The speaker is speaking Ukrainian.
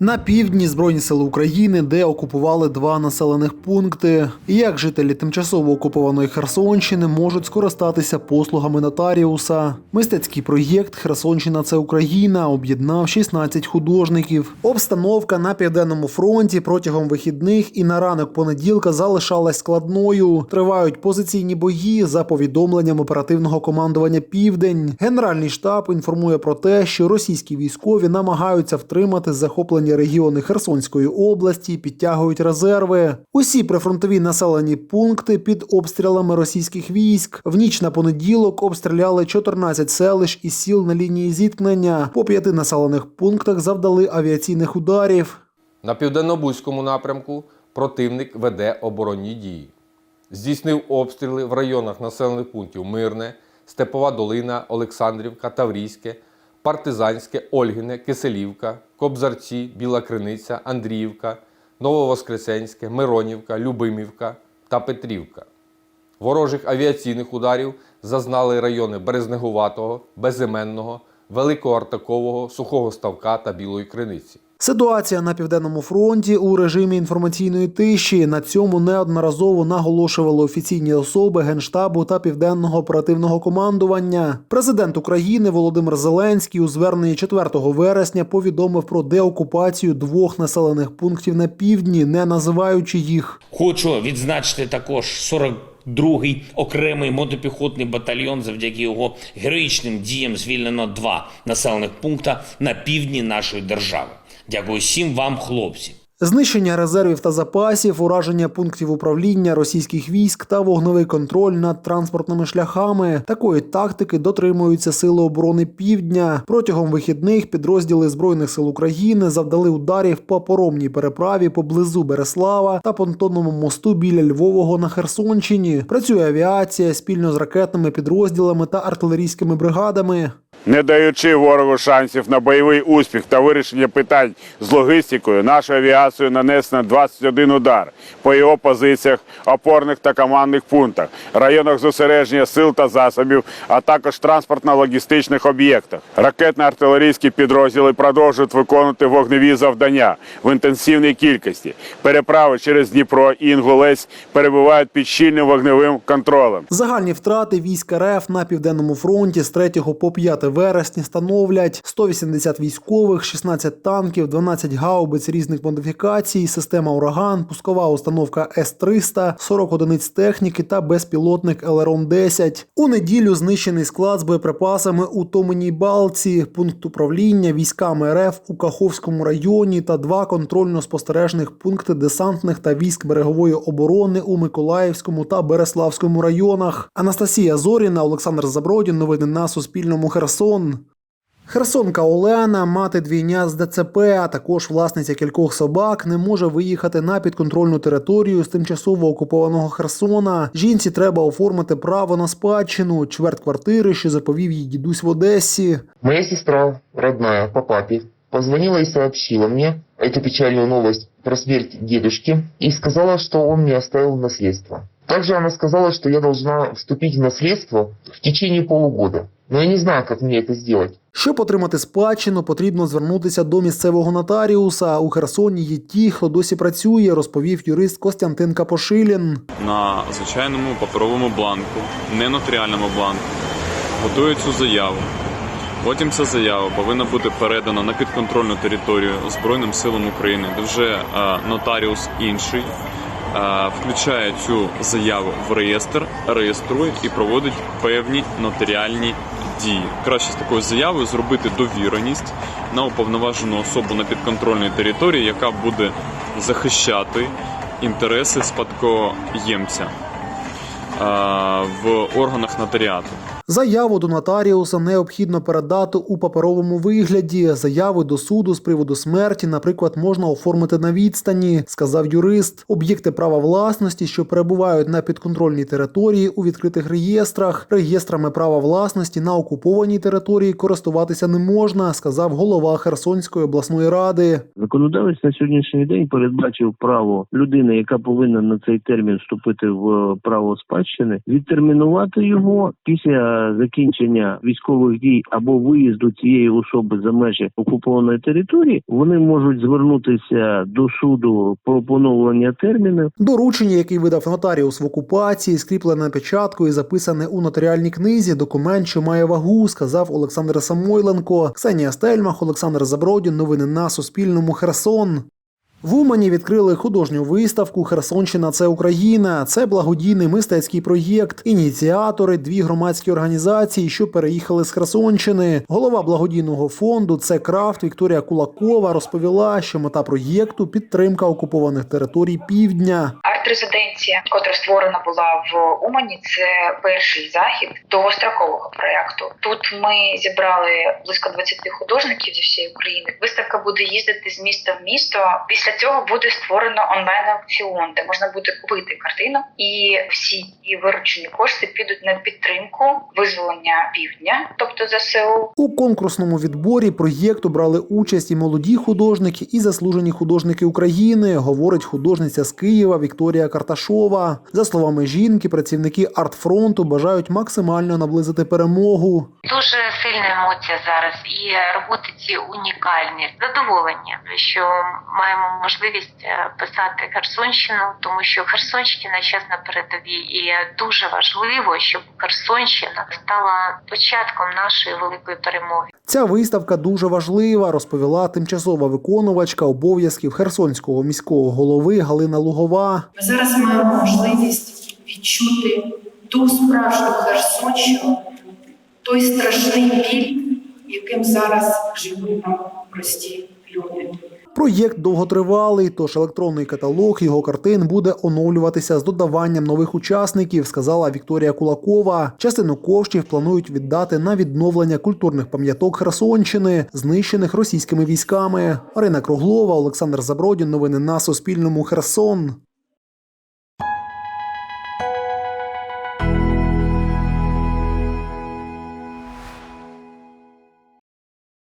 На півдні Збройні сили України, де окупували два населених пункти. І Як жителі тимчасово окупованої Херсонщини можуть скористатися послугами нотаріуса? Мистецький проєкт Херсонщина це Україна об'єднав 16 художників. Обстановка на південному фронті протягом вихідних і на ранок понеділка залишалась складною. Тривають позиційні бої за повідомленням оперативного командування Південь. Генеральний штаб інформує про те, що російські військові намагаються втримати захоплені регіони Херсонської області, підтягують резерви. Усі прифронтові населені пункти під обстрілами російських військ. В ніч на понеділок обстріляли 14 селищ і сіл на лінії зіткнення. По п'яти населених пунктах завдали авіаційних ударів. На південно-бузькому напрямку противник веде оборонні дії. Здійснив обстріли в районах населених пунктів Мирне, Степова Долина, Олександрівка, Таврійське, Партизанське, Ольгине, Киселівка, Кобзарці, Біла Криниця, Андріївка, Нововоскресенське, Миронівка, Любимівка та Петрівка. Ворожих авіаційних ударів зазнали райони Березнегуватого, Безіменного, Великого Артакового, Сухого Ставка та Білої Криниці. Ситуація на південному фронті у режимі інформаційної тиші. На цьому неодноразово наголошували офіційні особи генштабу та південного оперативного командування. Президент України Володимир Зеленський у зверненні 4 вересня повідомив про деокупацію двох населених пунктів на півдні, не називаючи їх. Хочу відзначити також 42-й окремий мотопіхотний батальйон. Завдяки його героїчним діям звільнено два населених пункта на півдні нашої держави. Дякую всім вам, хлопці. Знищення резервів та запасів, ураження пунктів управління російських військ та вогневий контроль над транспортними шляхами. Такої тактики дотримуються сили оборони Півдня. Протягом вихідних підрозділи збройних сил України завдали ударів по поромній переправі поблизу Береслава та понтонному мосту біля Львового на Херсонщині. Працює авіація спільно з ракетними підрозділами та артилерійськими бригадами. Не даючи ворогу шансів на бойовий успіх та вирішення питань з логістикою, нашою авіацією нанесено 21 удар по його позиціях, опорних та командних пунктах, районах зосередження сил та засобів, а також транспортно-логістичних об'єктах. Ракетно-артилерійські підрозділи продовжують виконувати вогневі завдання в інтенсивній кількості. Переправи через Дніпро і Інгулець перебувають під щільним вогневим контролем. Загальні втрати військ РФ на південному фронті з 3 по 5 вересня становлять 180 військових, 16 танків, 12 гаубиць різних модифікацій, система ураган, пускова установка С-300, 40 одиниць техніки та безпілотник ЛРОН-10. У неділю знищений склад з боєприпасами у Томеній Балці, пункт управління військами РФ у Каховському районі та два контрольно-спостережних пункти десантних та військ берегової оборони у Миколаївському та Береславському районах. Анастасія Зоріна, Олександр Забродін. Новини на Суспільному. Херсон. Херсонка Олена, мати двійня з ДЦП, а також власниця кількох собак, не може виїхати на підконтрольну територію з тимчасово окупованого Херсона. Жінці треба оформити право на спадщину, чверть квартири, що заповів їй дідусь в Одесі. Моя сестра, родная по папе, позвонила и сообщила мне эту печальную новость про смерть дедушки и сказала, что он мне оставил наследство. Также она сказала, что я должна вступить в наследство в течение полугода. Но я не знаю, как мне это сделать. Щоб отримати спадщину, потрібно звернутися до місцевого нотаріуса. У Херсоні є ті, хто досі працює, розповів юрист Костянтин Капошилін. на звичайному паперовому бланку, не нотаріальному бланку, готують цю заяву. Потім ця заява повинна бути передана на підконтрольну територію Збройним силам України, де вже е, нотаріус інший е, включає цю заяву в реєстр, реєструє і проводить певні нотаріальні дії. Краще з такою заявою зробити довіреність на уповноважену особу на підконтрольній території, яка буде захищати інтереси спадкоємця в органах нотаріату. Заяву до нотаріуса необхідно передати у паперовому вигляді. Заяви до суду з приводу смерті, наприклад, можна оформити на відстані, сказав юрист. Об'єкти права власності, що перебувають на підконтрольній території у відкритих реєстрах, реєстрами права власності на окупованій території користуватися не можна, сказав голова Херсонської обласної ради. Законодавець на сьогоднішній день передбачив право людини, яка повинна на цей термін вступити в право спадщини, відтермінувати його після закінчення військових дій або виїзду цієї особи за межі окупованої території, вони можуть звернутися до суду про поновлення терміну Доручення, який видав нотаріус в окупації, скріплене печаткою записане у нотаріальній книзі, документ, що має вагу, сказав Олександр Самойленко. Ксенія Стельмах, Олександр Забродін. Новини на Суспільному. Херсон. В Умані відкрили художню виставку Херсонщина це Україна. Це благодійний мистецький проєкт. Ініціатори дві громадські організації, що переїхали з Херсонщини. Голова благодійного фонду це Крафт Вікторія Кулакова розповіла, що мета проєкту підтримка окупованих територій півдня. Арт-резиденція, котра створена була в Умані, це перший захід довгострокового проекту. Тут ми зібрали близько 20 художників зі всієї України. Виставка буде їздити з міста в місто. Після цього буде створено онлайн аукціон, де можна буде купити картину, і всі ті виручені кошти підуть на підтримку визволення півдня, тобто ЗСУ, У конкурсному відборі проєкту брали участь і молоді художники, і заслужені художники України, говорить художниця з Києва Вікторія Карташова. За словами жінки, працівники артфронту бажають максимально наблизити перемогу. Дуже сильна емоція зараз, і роботи ці унікальні. Задоволення, що маємо можливість е, писати Херсонщину, тому що Херсонщина час на передовій, і дуже важливо, щоб Херсонщина стала початком нашої великої перемоги. Ця виставка дуже важлива, розповіла тимчасова виконувачка обов'язків Херсонського міського голови Галина Лугова. Ми зараз маємо можливість відчути ту справжню Херсонщину, той страшний біль, яким зараз живуть там прості люди. Проєкт довготривалий, тож електронний каталог його картин буде оновлюватися з додаванням нових учасників, сказала Вікторія Кулакова. Частину коштів планують віддати на відновлення культурних пам'яток Херсонщини, знищених російськими військами. Марина Круглова, Олександр Забродін. Новини на Суспільному. Херсон.